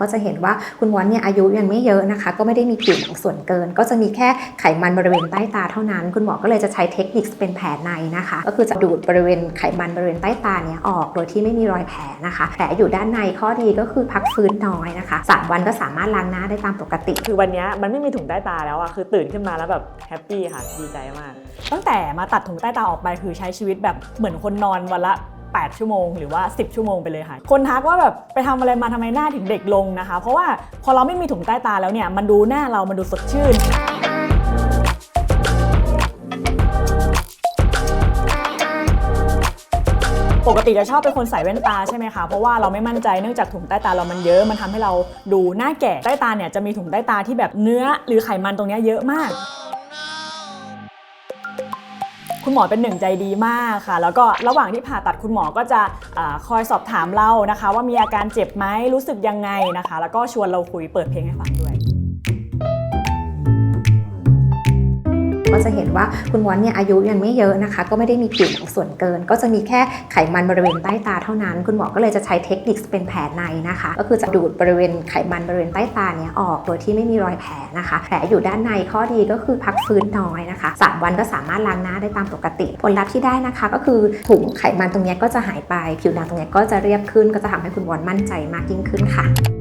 ก็จะเห็นว่าคุณวอนเนี่ยอายุยังไม่เยอะนะคะ ก็ไม่ได้มีผิวหนังส่วนเกิน ก็จะมีแค่ไขมันบริเวณใต้ตาเท่านั้น คุณหมอก็เลยจะใช้เทคนิคเป็นแผลในนะคะ ก็คือจะดูดบริเวณไขมันบริเวณใต้ตาเนี่ยออกโดยที่ไม่มีรอยแผลนะคะ แผลอยู่ด้านในข้อดีก็คือพักฟื้นน้อยนะคะสามวันก็สามารถล้างหน้าได้ตามปกติ คือวันเนี้ยมันไม่มีถุงใต้ตาแล้วอะคือตื่นขึ้นมาแล้วแบบแฮปปี้ค่ะดีใจมาก ตั้งแต่มาตัดถุงใต้ตาออกไปคือใช้ชีวิตแบบเหมือนคนนอนวันละ 8 ชั่วโมงหรือว่า 10 ชั่วโมงไปเลยค่ะ คนทักว่าแบบไปทำอะไรมาทำไมหน้าถึงเด็กลงนะคะ เพราะว่าพอเราไม่มีถุงใต้ตาแล้วเนี่ยมันดูหน้าเรามันดูสดชื่นปกติจะชอบเป็นคนใส่แว่นตาใช่ไหมคะเพราะว่าเราไม่มั่นใจเนื่องจากถุงใต้ตาเรามันเยอะมันทำให้เราดูหน้าแก่ใต้ตาเนี่ยจะมีถุงใต้ตาที่แบบเนื้อหรือไขมันตรงนี้เยอะมาก คุณหมอเป็นหนึ่งใจดีมากค่ะ แล้วก็ระหว่างที่ผ่าตัดคุณหมอก็จะอาคอยสอบถามเรานะคะ ว่ามีอาการเจ็บไหมรู้สึกยังไงนะคะ แล้วก็ชวนเราคุยเปิดเพลงให้ฟังด้วย ก็จะเห็นว่าคุณวอนเนี่ยอายุยังไม่เยอะนะคะ ก็ไม่ได้มีผิวหนังส่วนเกิน ก็จะมีแค่ไขมันบริเวณใต้ตาเท่านั้น คุณหมอก็เลยจะใช้เทคนิคเป็นแผลในนะคะ ก็คือจะดูดบริเวณไขมันบริเวณใต้ตาเนี่ยออกโดยที่ไม่มีรอยแผลนะคะ แผลอยู่ด้านในข้อดีก็คือพักฟื้นน้อยนะคะสามวันก็สามารถล้างหน้าได้ตามปกติ ผลลัพธ์ที่ได้นะคะ ก็คือถุงไขมันตรงเนี้ยก็จะหายไป ผิวหนังตรงเนี้ยก็จะเรียบขึ้น ก็จะทำให้คุณวอนมั่นใจมากยิ่งขึ้นค่ะ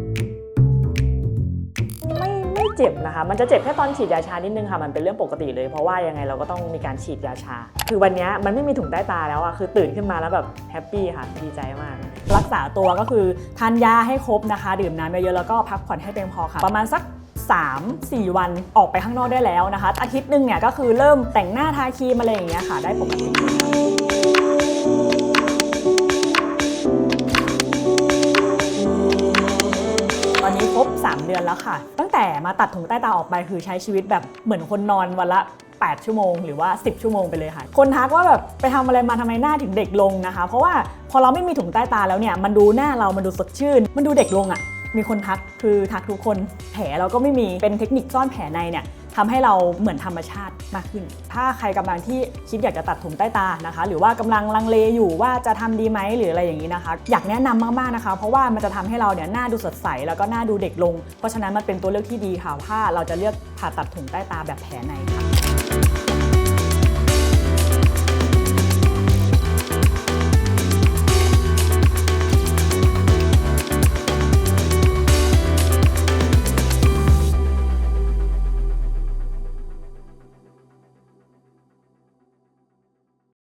เจ็บนะคะ มันจะเจ็บแค่ตอนฉีดยาชานิดนึงค่ะ มันเป็นเรื่องปกติเลย เพราะว่ายังไงเราก็ต้องมีการฉีดยาชา คือวันนี้มันไม่มีถุงใต้ตาแล้วอะคือตื่นขึ้นมาแล้วแบบแฮปปี้ค่ะ ดีใจมาก รักษาตัวก็คือทานยาให้ครบนะคะ ดื่มน้ำเยอะๆแล้วก็พักผ่อนให้เพียงพอค่ะ ประมาณสัก3-4 วันออกไปข้างนอกได้แล้วนะคะ อาทิตย์หนึ่งเนี่ยก็คือเริ่มแต่งหน้าทาครีมอะไรอย่างเงี้ยค่ะ ได้ปกติ 3 เดือนแล้วค่ะ ตั้งแต่มาตัดถุงใต้ตาออกไปคือใช้ชีวิตแบบเหมือนคนนอนวันละ8 ชั่วโมงหรือว่า 10 ชั่วโมงไปเลยค่ะ คนทักว่าแบบไปทำอะไรมาทำไมหน้าถึงเด็กลงนะคะ เพราะว่าพอเราไม่มีถุงใต้ตาแล้วเนี่ย มันดูหน้าเรา มันดูสดชื่น มันดูเด็กลงอะ่ะ มีคนทักคือทักทุกคน แผลเราก็ไม่มี เป็นเทคนิคซ่อนแผลในเนี่ย ทำให้เราเหมือนธรรมชาติมากขึ้น ถ้าใครกำลังที่คิดอยากจะตัดถุงใต้ตานะคะ หรือว่ากำลังลังเลอยู่ว่าจะทำดีไหมหรืออะไรอย่างนี้นะคะ อยากแนะนำมากๆนะคะ เพราะว่ามันจะทำให้เราเนี่ยหน้าดูสดใสแล้วก็หน้าดูเด็กลง เพราะฉะนั้นมันเป็นตัวเลือกที่ดีค่ะถ้าเราจะเลือกผ่าตัดถุงใต้ตาแบบแผลในค่ะ